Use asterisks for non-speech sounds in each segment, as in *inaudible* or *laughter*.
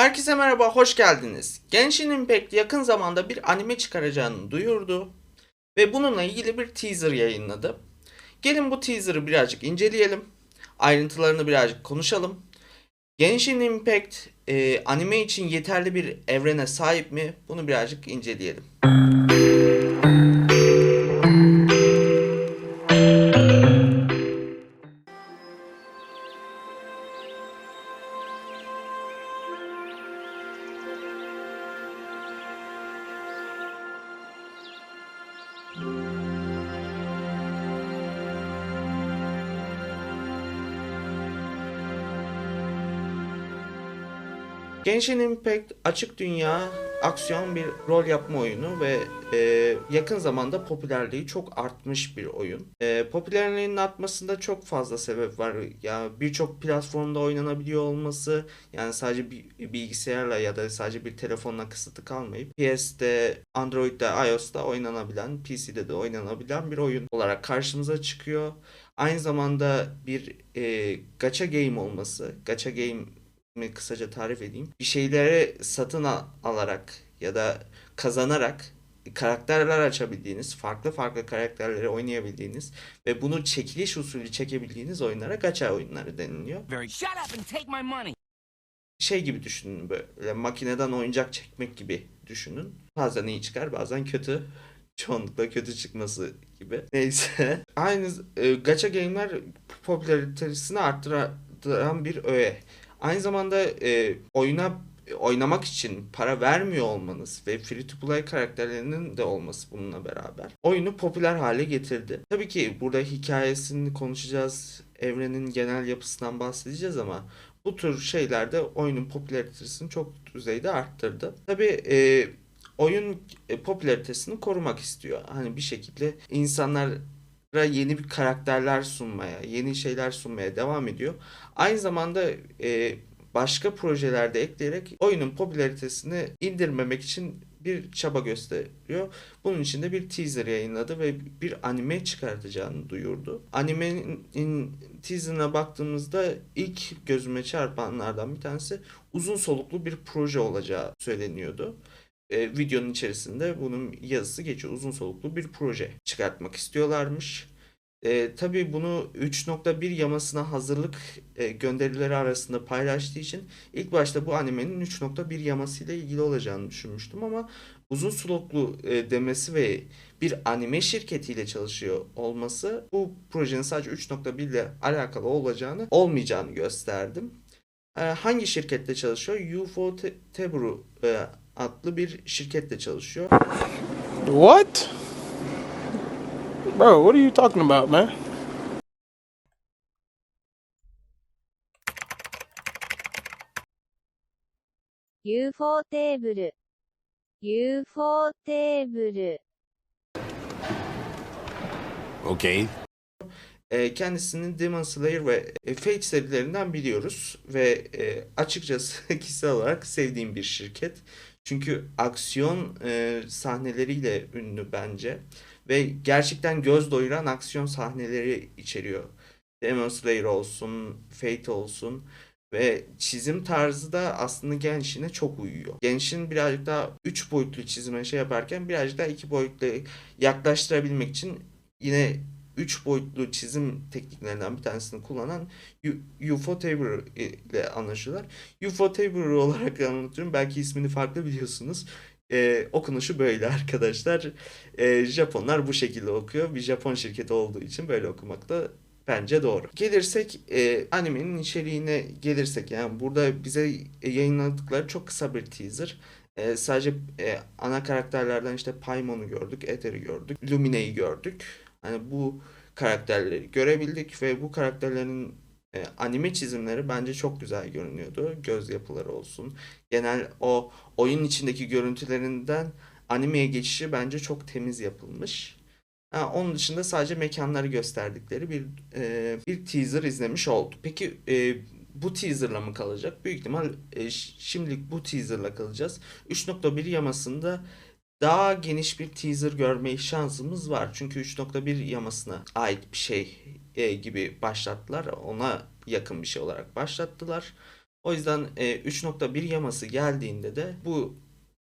Herkese merhaba, hoş geldiniz. Genshin Impact yakın zamanda bir anime çıkaracağını duyurdu ve bununla ilgili bir teaser yayınladı. Gelin bu teaser'ı birazcık inceleyelim, ayrıntılarını birazcık konuşalım. Genshin Impact e, anime için yeterli bir evrene sahip mi? Bunu birazcık inceleyelim. Genshin Impact açık dünya aksiyon bir rol yapma oyunu ve e, yakın zamanda popülerliği çok artmış bir oyun. E, popülerliğinin artmasında çok fazla sebep var. Ya birçok platformda oynanabiliyor olması, yani sadece bir bilgisayarla ya da sadece bir telefonla kısıtlı kalmayıp PS'de, Android'de, iOS'ta oynanabilen, PC'de de oynanabilen bir oyun olarak karşımıza çıkıyor. Aynı zamanda bir e, gacha game olması, gacha game mi kısaca tarif edeyim. Bir şeyleri satın al- alarak ya da kazanarak karakterler açabildiğiniz, farklı farklı karakterleri oynayabildiğiniz ve bunu çekiliş usulü çekebildiğiniz oyunlara gacha oyunları deniliyor. Very shut up and take my money. Şey gibi düşünün böyle makineden oyuncak çekmek gibi düşünün. Bazen iyi çıkar bazen kötü. Çoğunlukla kötü çıkması gibi. Neyse. Aynı e, gacha game'ler popülaritesini arttıran bir öğe. Aynı zamanda e, oyuna oynamak için para vermiyor olmanız ve free to play karakterlerinin de olması bununla beraber oyunu popüler hale getirdi. Tabii ki burada hikayesini konuşacağız, evrenin genel yapısından bahsedeceğiz ama bu tür şeylerde oyunun popülaritesini çok düzeyde arttırdı. Tabii e, oyun e, popülaritesini korumak istiyor. Hani bir şekilde insanlara yeni bir karakterler sunmaya, yeni şeyler sunmaya devam ediyor. Aynı zamanda e, başka projelerde ekleyerek oyunun popülaritesini indirmemek için bir çaba gösteriyor. Bunun için de bir teaser yayınladı ve bir anime çıkartacağını duyurdu. Animenin teaserına baktığımızda ilk gözüme çarpanlardan bir tanesi uzun soluklu bir proje olacağı söyleniyordu. E, videonun içerisinde bunun yazısı geçiyor. Uzun soluklu bir proje çıkartmak istiyorlarmış. E, tabii bunu 3.1 yamasına hazırlık e, gönderileri arasında paylaştığı için ilk başta bu animenin 3.1 yaması ile ilgili olacağını düşünmüştüm ama uzun soluklu e, demesi ve bir anime şirketiyle çalışıyor olması bu projenin sadece 3.1 ile alakalı olacağını olmayacağını gösterdim. E, hangi şirkette çalışıyor? UFO Te- Tebru e, adlı bir şirketle çalışıyor. What? Bro, what are you talking about, man? UFO table UFO table Okay. Ee, kendisinin Demon Slayer ve e, Fate serilerinden biliyoruz ve e, açıkçası *laughs* kişisel olarak sevdiğim bir şirket. Çünkü aksiyon e, sahneleriyle ünlü bence ve gerçekten göz doyuran aksiyon sahneleri içeriyor. Demon Slayer olsun, Fate olsun ve çizim tarzı da aslında Genshin'e çok uyuyor. Genshin birazcık daha 3 boyutlu çizime şey yaparken birazcık daha 2 boyutlu yaklaştırabilmek için yine 3 boyutlu çizim tekniklerinden bir tanesini kullanan UFO Tabor ile anlaşıyorlar. UFO Tabor olarak anlatıyorum. Belki ismini farklı biliyorsunuz. Ee, okunuşu böyle *laughs* arkadaşlar. Ee, Japonlar bu şekilde okuyor. Bir Japon şirketi olduğu için böyle okumak da bence doğru. Gelirsek e, animenin içeriğine gelirsek yani burada bize yayınladıkları çok kısa bir teaser. E, sadece e, ana karakterlerden işte Paimon'u gördük, Ether'i gördük, Lumine'yi gördük. Hani bu karakterleri görebildik ve bu karakterlerin e, anime çizimleri bence çok güzel görünüyordu. Göz yapıları olsun. Genel o oyun içindeki görüntülerinden animeye geçişi bence çok temiz yapılmış. Ha, onun dışında sadece mekanları gösterdikleri bir e, bir teaser izlemiş olduk. Peki e, bu teaserla mı kalacak? Büyük ihtimal e, şimdilik bu teaserla kalacağız. 3.1 yamasında daha geniş bir teaser görme şansımız var. Çünkü 3.1 yamasına ait bir şey e, gibi başlattılar. Ona yakın bir şey olarak başlattılar. O yüzden e, 3.1 yaması geldiğinde de bu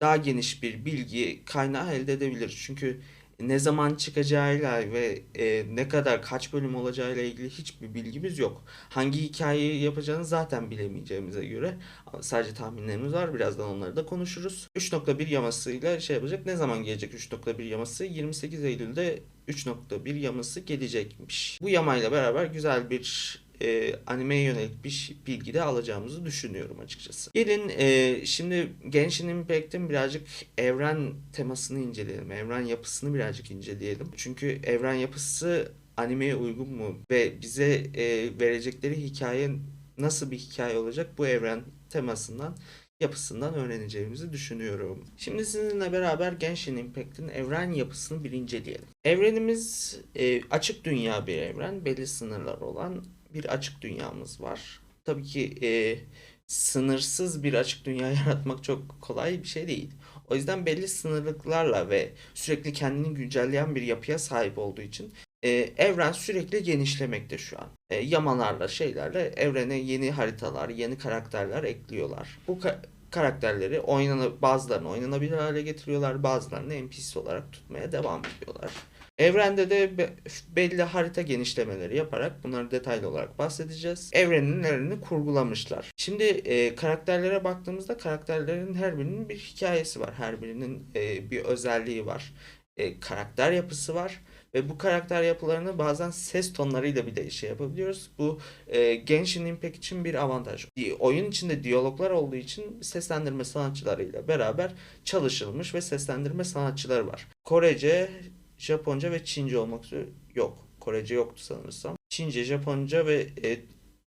daha geniş bir bilgi kaynağı elde edebiliriz. Çünkü ne zaman çıkacağıyla ve e, ne kadar kaç bölüm olacağıyla ilgili hiçbir bilgimiz yok. Hangi hikayeyi yapacağını zaten bilemeyeceğimize göre sadece tahminlerimiz var. Birazdan onları da konuşuruz. 3.1 yamasıyla şey yapacak. Ne zaman gelecek 3.1 yaması? 28 Eylül'de 3.1 yaması gelecekmiş. Bu yamayla beraber güzel bir e, animeye yönelik bir ş- bilgi de alacağımızı düşünüyorum açıkçası. Gelin e, şimdi Genshin Impact'in birazcık evren temasını inceleyelim. Evren yapısını birazcık inceleyelim. Çünkü evren yapısı animeye uygun mu ve bize e, verecekleri hikaye nasıl bir hikaye olacak bu evren temasından yapısından öğreneceğimizi düşünüyorum. Şimdi sizinle beraber Genshin Impact'in evren yapısını bir inceleyelim. Evrenimiz e, açık dünya bir evren. Belli sınırlar olan bir açık dünyamız var. Tabii ki e, sınırsız bir açık dünya *laughs* yaratmak çok kolay bir şey değil. O yüzden belli sınırlıklarla ve sürekli kendini güncelleyen bir yapıya sahip olduğu için e, evren sürekli genişlemekte şu an. E, yamalarla şeylerle evrene yeni haritalar, yeni karakterler ekliyorlar. Bu ka- karakterleri oynana bazılarını oynanabilir hale getiriyorlar, bazılarını NPC olarak tutmaya devam ediyorlar. Evrende de be- belli harita genişlemeleri yaparak bunları detaylı olarak bahsedeceğiz. Evrenlerini kurgulamışlar. Şimdi e, karakterlere baktığımızda karakterlerin her birinin bir hikayesi var. Her birinin e, bir özelliği var. E, karakter yapısı var. Ve bu karakter yapılarını bazen ses tonlarıyla bile şey yapabiliyoruz. Bu e, Genshin Impact için bir avantaj. Di- Oyun içinde diyaloglar olduğu için seslendirme sanatçılarıyla beraber çalışılmış ve seslendirme sanatçıları var. Korece, Japonca ve Çince olmak üzere yok. Korece yoktu sanırsam. Çince, Japonca ve e,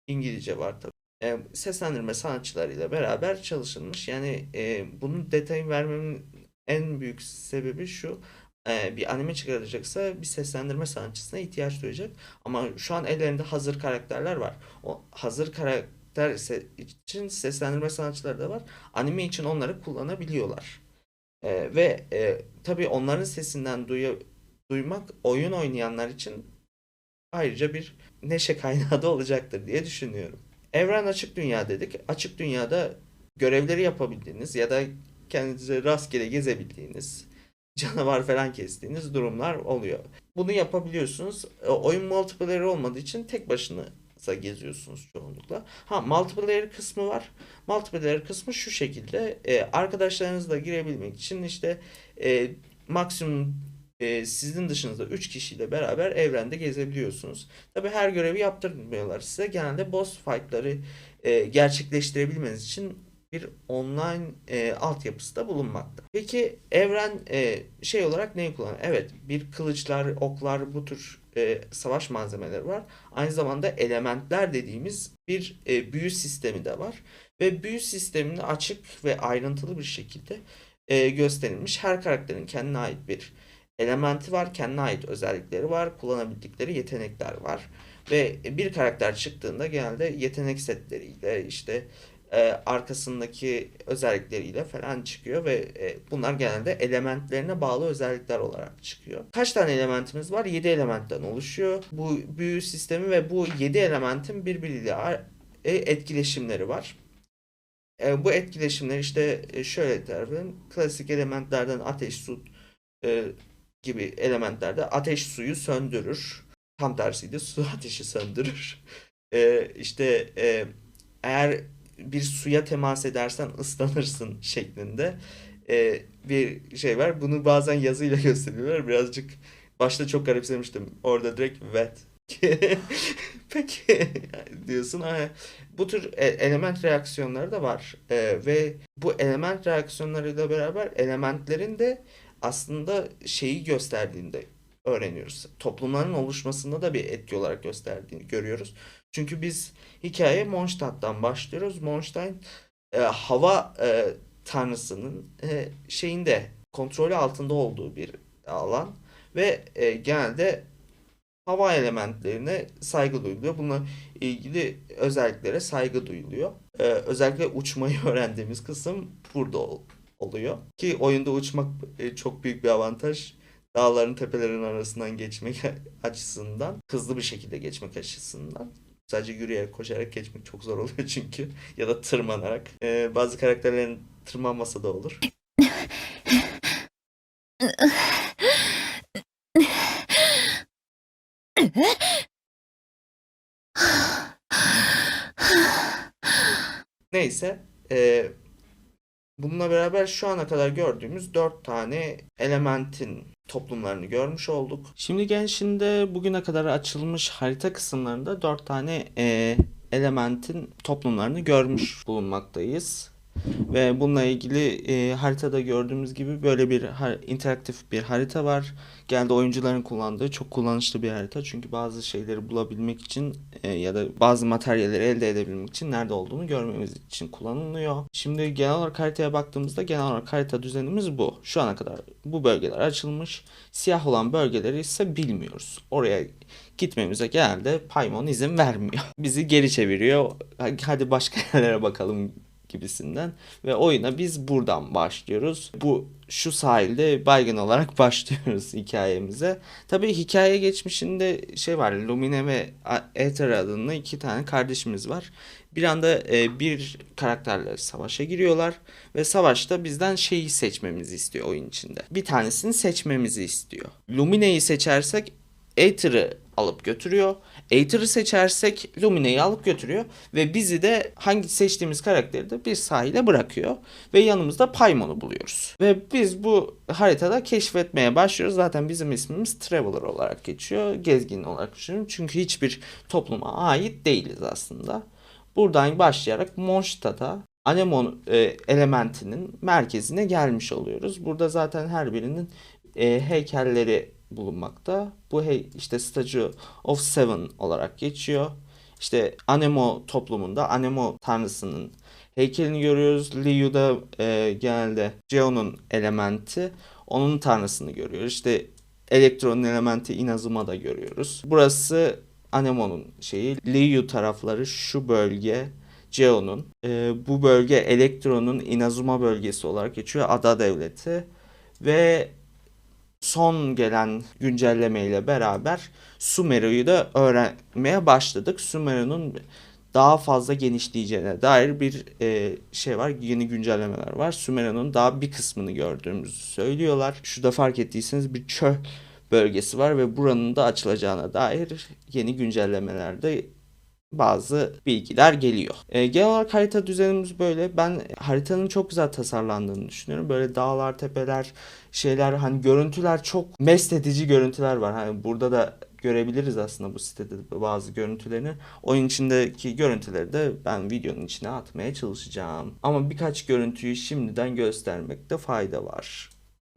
İngilizce var tabii. E, seslendirme sanatçılarıyla beraber çalışılmış. Yani e, bunun detayını vermemin en büyük sebebi şu. E, bir anime çıkaracaksa bir seslendirme sanatçısına ihtiyaç duyacak. Ama şu an ellerinde hazır karakterler var. O hazır karakter için seslendirme sanatçıları da var. Anime için onları kullanabiliyorlar. E, ve e, tabii onların sesinden duyu- duymak oyun oynayanlar için ayrıca bir neşe kaynağı da olacaktır diye düşünüyorum. Evren açık dünya dedik. Açık dünyada görevleri yapabildiğiniz ya da kendinize rastgele gezebildiğiniz, canavar falan kestiğiniz durumlar oluyor. Bunu yapabiliyorsunuz. E, Oyun multiplayer olmadığı için tek başınıza geziyorsunuz çoğunlukla. Ha multiplayer kısmı var. Multiplayer kısmı şu şekilde. E, arkadaşlarınızla girebilmek için işte e, maksimum e, sizin dışınızda 3 kişiyle beraber evrende gezebiliyorsunuz. Tabi her görevi yaptırmıyorlar size. Genelde boss fight'ları e, gerçekleştirebilmeniz için bir online e, altyapısı da bulunmakta. Peki evren e, şey olarak neyi kullanıyor? Evet bir kılıçlar, oklar bu tür e, savaş malzemeleri var. Aynı zamanda elementler dediğimiz bir e, büyü sistemi de var. Ve büyü sistemini açık ve ayrıntılı bir şekilde e, gösterilmiş. Her karakterin kendine ait bir elementi var, kendine ait özellikleri var, kullanabildikleri yetenekler var. Ve bir karakter çıktığında genelde yetenek setleriyle işte e, arkasındaki özellikleriyle falan çıkıyor ve e, bunlar genelde elementlerine bağlı özellikler olarak çıkıyor. Kaç tane elementimiz var? 7 elementten oluşuyor. Bu büyü sistemi ve bu 7 elementin birbiriyle e, etkileşimleri var. E, bu etkileşimler işte e, şöyle tarifim. Klasik elementlerden ateş, su e, gibi elementlerde ateş suyu söndürür. Tam tersiydi *laughs* su ateşi söndürür. *laughs* E, işte e, eğer bir suya temas edersen ıslanırsın *laughs* şeklinde e, bir şey var. Bunu bazen yazıyla gösteriyorlar. Birazcık başta çok garipsemiştim. Orada direkt wet. Peki diyorsun. Ha, bu tür e- element reaksiyonları da var. E, ve bu element reaksiyonlarıyla beraber elementlerin de aslında şeyi gösterdiğinde öğreniyoruz. Toplumların oluşmasında da bir etki olarak gösterdiğini görüyoruz. Çünkü biz hikaye Mondstadt'tan başlıyoruz. Mondstadt e, hava e, tanrısının e, şeyinde kontrolü altında olduğu bir alan ve e, genelde hava elementlerine saygı duyuluyor. Bununla ilgili özelliklere saygı duyuluyor. E, özellikle uçmayı *laughs* öğrendiğimiz kısım burada oluyor. Ki oyunda uçmak e, çok büyük bir avantaj. Dağların tepelerin arasından geçmek *laughs* açısından, hızlı bir şekilde geçmek açısından. Sadece yürüyerek, koşarak geçmek çok zor oluyor *laughs* çünkü. Ya da tırmanarak. Ee, bazı karakterlerin tırmanmasa da olur. *laughs* Neyse. ee, bununla beraber şu ana kadar gördüğümüz dört tane elementin toplumlarını görmüş olduk. Şimdi gençinde bugüne kadar açılmış harita kısımlarında dört tane ee, elementin toplumlarını görmüş bulunmaktayız. Ve bununla ilgili e, haritada gördüğümüz gibi böyle bir interaktif bir harita var. Genelde oyuncuların kullandığı çok kullanışlı bir harita. Çünkü bazı şeyleri bulabilmek için e, ya da bazı materyalleri elde edebilmek için nerede olduğunu görmemiz için kullanılıyor. Şimdi genel olarak haritaya baktığımızda genel olarak harita düzenimiz bu. Şu ana kadar bu bölgeler açılmış. Siyah olan bölgeleri ise bilmiyoruz. Oraya gitmemize genelde Paymon izin vermiyor. *laughs* Bizi geri çeviriyor. Hadi başka *laughs* yerlere bakalım gibisinden ve oyuna biz buradan başlıyoruz. Bu şu sahilde baygın olarak *laughs* başlıyoruz hikayemize. Tabii hikaye geçmişinde şey var. Lumine ve Aether adında iki tane kardeşimiz var. Bir anda e, bir karakterle savaşa giriyorlar ve savaşta bizden şeyi seçmemizi istiyor oyun içinde. Bir tanesini seçmemizi istiyor. Lumine'yi seçersek Aether'ı alıp götürüyor. Aether'ı seçersek Lumine'yi alıp götürüyor ve bizi de hangi seçtiğimiz karakteri de bir sahile bırakıyor ve yanımızda Paymon'u buluyoruz. Ve biz bu haritada keşfetmeye başlıyoruz. Zaten bizim ismimiz Traveler olarak geçiyor. Gezgin olarak düşünüyorum. Çünkü hiçbir topluma ait değiliz aslında. Buradan başlayarak Mondstadt'a Anemon e, elementinin merkezine gelmiş oluyoruz. Burada zaten her birinin e, heykelleri bulunmakta. Bu hey, işte Statue of Seven olarak geçiyor. İşte Anemo toplumunda Anemo tanrısının heykelini görüyoruz. Liu'da e, genelde Geon'un elementi. Onun tanrısını görüyoruz. İşte elektronun elementi Inazuma'da görüyoruz. Burası Anemo'nun şeyi. Liu tarafları şu bölge. Geon'un. E, bu bölge elektronun Inazuma bölgesi olarak geçiyor. Ada devleti. Ve son gelen güncelleme ile beraber Sumeru'yu da öğrenmeye başladık. Sumeru'nun daha fazla genişleyeceğine dair bir e, şey var. Yeni güncellemeler var. Sumeru'nun daha bir kısmını gördüğümüzü söylüyorlar. Şurada fark ettiyseniz bir çöl bölgesi var ve buranın da açılacağına dair yeni güncellemelerde bazı bilgiler geliyor. E, genel olarak harita düzenimiz böyle. Ben haritanın çok güzel tasarlandığını düşünüyorum. Böyle dağlar, tepeler, şeyler hani görüntüler çok mest edici görüntüler var. Hani burada da görebiliriz aslında bu sitede bazı görüntülerini. Oyun içindeki görüntüleri de ben videonun içine atmaya çalışacağım. Ama birkaç görüntüyü şimdiden göstermekte fayda var.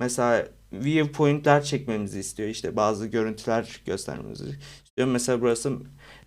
Mesela viewpointler çekmemizi istiyor. İşte bazı görüntüler göstermemizi istiyor. Mesela burası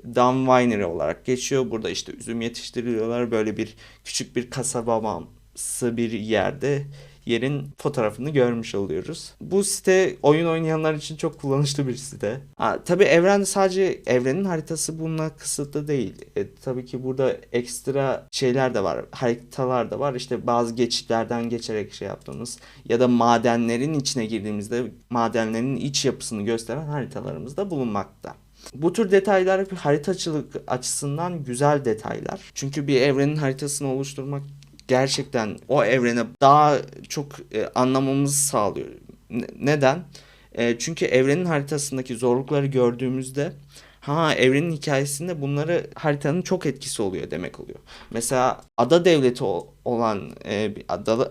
Down Winery olarak geçiyor. Burada işte üzüm yetiştiriliyorlar. Böyle bir küçük bir kasabamsı bir yerde yerin fotoğrafını görmüş oluyoruz. Bu site oyun oynayanlar için çok kullanışlı bir site. Ha, tabii evren sadece evrenin haritası bununla kısıtlı değil. E, tabii ki burada ekstra şeyler de var. Haritalar da var. İşte bazı geçitlerden geçerek şey yaptığımız ya da madenlerin içine girdiğimizde madenlerin iç yapısını gösteren haritalarımız da bulunmakta. Bu tür detaylar bir haritacılık açısından güzel detaylar. Çünkü bir evrenin haritasını oluşturmak gerçekten o evrene daha çok e, anlamamızı sağlıyor. Ne- neden? E, çünkü evrenin haritasındaki zorlukları gördüğümüzde ha evrenin hikayesinde bunları haritanın çok etkisi oluyor demek oluyor. Mesela ada devleti olan e,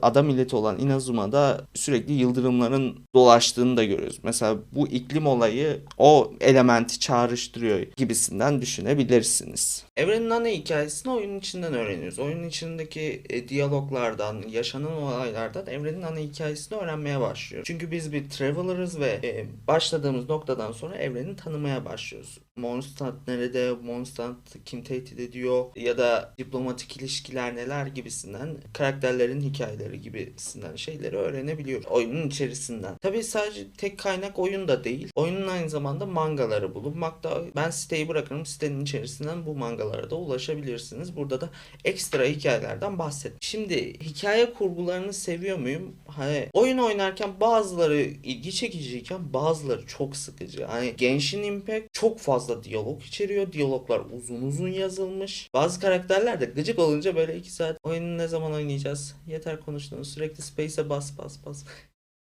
ada, milleti olan Inazuma'da sürekli yıldırımların dolaştığını da görüyoruz. Mesela bu iklim olayı o elementi çağrıştırıyor gibisinden düşünebilirsiniz. Evrenin ana hikayesini oyunun içinden öğreniyoruz. Oyunun içindeki e, diyaloglardan, yaşanan olaylardan evrenin ana hikayesini öğrenmeye başlıyoruz. Çünkü biz bir traveler'ız ve e, başladığımız noktadan sonra evreni tanımaya başlıyoruz. Mondstadt nerede, Mondstadt kim tehdit ediyor ya da diplomatik ilişkiler neler gibisinden üzerinden karakterlerin hikayeleri gibisinden şeyleri öğrenebiliyoruz. Oyunun içerisinden. Tabii sadece tek kaynak oyun da değil. Oyunun aynı zamanda mangaları bulunmakta. Ben siteyi bırakırım. Sitenin içerisinden bu mangalara da ulaşabilirsiniz. Burada da ekstra hikayelerden bahsettim. Şimdi hikaye kurgularını seviyor muyum? Hani oyun oynarken bazıları ilgi çekiciyken bazıları çok sıkıcı. Hani Genshin Impact çok fazla diyalog içeriyor. Diyaloglar uzun uzun yazılmış. Bazı karakterler de gıcık olunca böyle 2 saat oyunu ne zaman oynayacağız? Yeter konuştunuz. Sürekli space'e bas bas bas.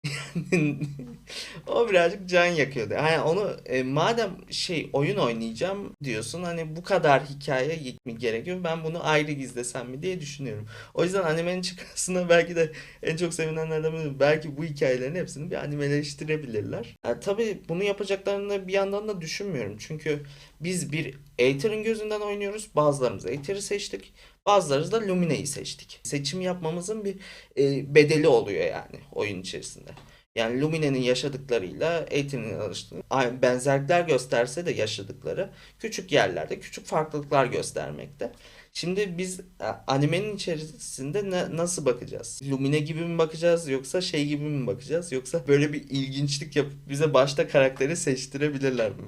*laughs* o birazcık can yakıyordu. Yani onu e, madem şey oyun oynayacağım diyorsun hani bu kadar hikaye mi gerekiyor? Ben bunu ayrı gizlesem mi diye düşünüyorum. O yüzden animenin çıkmasına *laughs* belki de en çok sevinenlerden biri. Belki bu hikayelerin hepsini bir animeleştirebilirler. Yani tabii bunu yapacaklarını bir yandan da düşünmüyorum. Çünkü biz bir Aether'ın gözünden oynuyoruz. Bazılarımız Aether'ı seçtik. Bazılarımız da Lumine'yi seçtik. Seçim yapmamızın bir e, bedeli oluyor yani oyun içerisinde. Yani Lumine'nin yaşadıklarıyla Aether'ın alıştığı benzerlikler gösterse de yaşadıkları küçük yerlerde küçük farklılıklar göstermekte. Şimdi biz animenin içerisinde ne- nasıl bakacağız? Lumine gibi mi bakacağız yoksa şey gibi mi bakacağız? Yoksa böyle bir ilginçlik yapıp bize başta karakteri seçtirebilirler mi?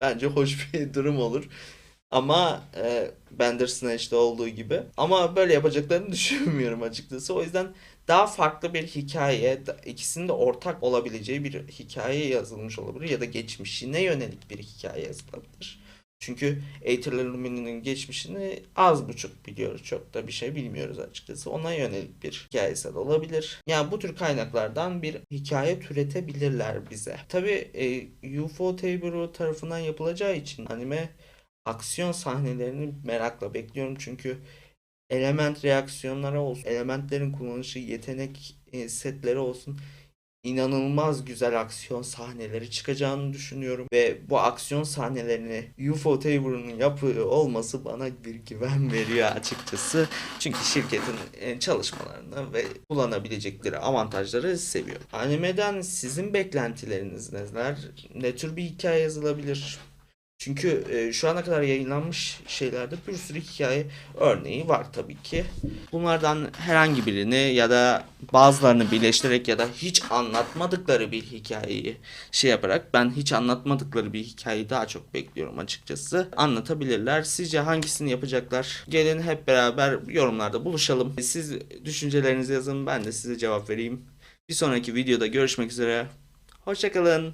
Bence hoş bir *laughs* durum olur. Ama e, Bandersnatch'te olduğu gibi. Ama böyle yapacaklarını *laughs* düşünmüyorum açıkçası. O yüzden daha farklı bir hikaye, ikisinin de ortak olabileceği bir hikaye yazılmış olabilir ya da geçmişine yönelik bir hikaye yazılabilir. Çünkü Aether'la Lumine'nin geçmişini az buçuk biliyoruz. Çok da bir şey bilmiyoruz açıkçası. Ona yönelik bir hikayesi de olabilir. Yani bu tür kaynaklardan bir hikaye türetebilirler bize. Tabii e, UFO Table tarafından yapılacağı için anime aksiyon sahnelerini merakla bekliyorum. Çünkü element reaksiyonları olsun, elementlerin kullanışı, yetenek e, setleri olsun inanılmaz güzel aksiyon sahneleri çıkacağını düşünüyorum ve bu aksiyon sahnelerini UFO Tabor'un yapıyor olması bana bir güven veriyor açıkçası. Çünkü şirketin e, çalışmalarını ve kullanabilecekleri avantajları seviyorum. Animeden sizin beklentileriniz neler? Ne tür bir hikaye yazılabilir? Çünkü e, şu ana kadar yayınlanmış şeylerde bir sürü hikaye örneği var tabii ki. Bunlardan herhangi birini ya da bazılarını birleştirerek ya da hiç anlatmadıkları bir hikayeyi şey yaparak ben hiç anlatmadıkları bir hikayeyi daha çok bekliyorum açıkçası. Anlatabilirler. Sizce hangisini yapacaklar? Gelin hep beraber yorumlarda buluşalım. Siz düşüncelerinizi yazın ben de size cevap vereyim. Bir sonraki videoda görüşmek üzere. Hoşçakalın.